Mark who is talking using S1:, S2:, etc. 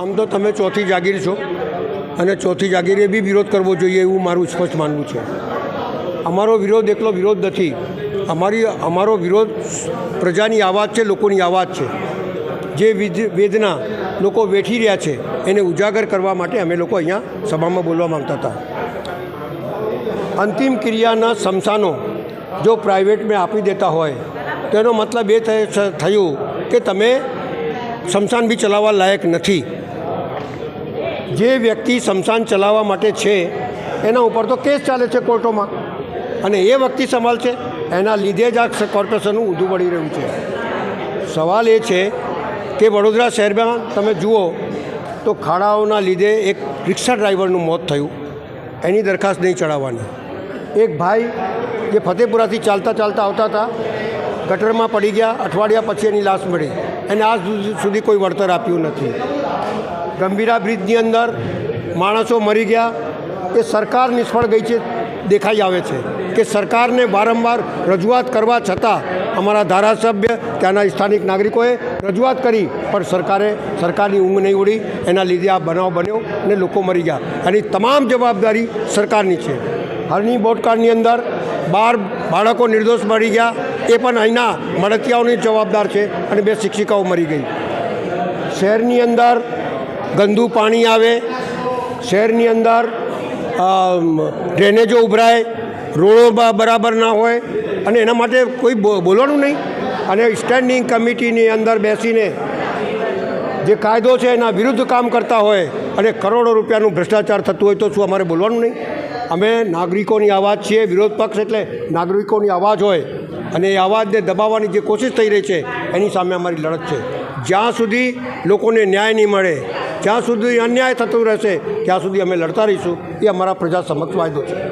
S1: આમ તો તમે ચોથી જાગીર છો અને ચોથી જાગીરે બી વિરોધ કરવો જોઈએ એવું મારું સ્પષ્ટ માનવું છે. અમારો વિરોધ એકલો વિરોધ નથી. અમારી, અમારો વિરોધ પ્રજાની આવાજ છે, લોકોની આવાજ છે. જે વેદના લોકો વેઠી રહ્યા છે, એને ઉજાગર કરવા માટે અમે લોકો અહીંયા સભામાં બોલવા માંગતા હતા. અંતિમ ક્રિયાના સમસાનો જો પ્રાઇવેટમાં આપી દેતા હોય, તો એનો મતલબ એ થયું કે તમે શમશાન બી ચલાવવા લાયક નથી. જે વ્યક્તિ સ્મશાન ચલાવવા માટે છે, એના ઉપર તો કેસ ચાલે છે કોર્ટોમાં. અને એ વ્યક્તિ સંભાળશે એના લીધે જ આ કોર્પોરેશનનું ઊંધું પડી રહ્યું છે. સવાલ એ છે કે વડોદરા શહેરમાં, તમે જુઓ, તો ખાડાઓના લીધે એક રિક્ષા ડ્રાઈવરનું મોત થયું. એની દરખાસ્ત નહીં ચડાવવાની એક ભાઈ જે ફતેપુરાથી ચાલતા ચાલતા આવતા હતા, ગટરમાં પડી ગયા, અઠવાડિયા પછી એની લાશ મળી. એને આજ સુધી- કોઈ વળતર આપ્યું નથી. ગંભીરા બ્રિજની અંદર માણસો મરી ગયા. એ સરકાર નિષ્ફળ ગઈ છે, દેખાઈ આવે છે કે સરકારને વારંવાર રજૂઆત કરવા છતાં અમારા ધારાસભ્ય, ત્યાંના સ્થાનિક નાગરિકોએ રજૂઆત કરી, પણ સરકારે સરકારની ઊંઘ નહીં ઉડી. એના લીધે આ બનાવ બન્યો અને લોકો મરી ગયા. એની તમામ જવાબદારી સરકારની છે. હાલની બોટકાળની અંદર બાર બાળકો નિર્દોષ મરી ગયા. એ પણ અહીંના મળતિયાઓની જવાબદાર છે અને બે શિક્ષિકાઓ મરી ગઈ. શહેરની અંદર ગંદુ પાણી આવે, શહેરની અંદર ડ્રેનેજો ઉભરાય, રોડો બરાબર ના હોય, અને એના માટે કોઈ બોલવાનું નહીં. અને સ્ટેન્ડિંગ કમિટીની અંદર બેસીને જે કાયદો છે એના વિરુદ્ધ કામ કરતા હોય અને કરોડો રૂપિયાનું ભ્રષ્ટાચાર થતું હોય તો શું અમારે બોલવાનું નહીં? અમે નાગરિકોની અવાજ છીએ, વિરોધ પક્ષ એટલે નાગરિકોની અવાજ હોય અને એ અવાજને દબાવવાની જે કોશિશ થઈ રહી છે, એની સામે અમારી લડત છે. જ્યાં સુધી લોકોને ન્યાય નહીં મળે જ્યાં સુધી અન્યાય થતું રહેશે, ત્યાં સુધી અમે લડતા રહીશું. એ અમારા પ્રજા સમક્ષ વાયદો છે.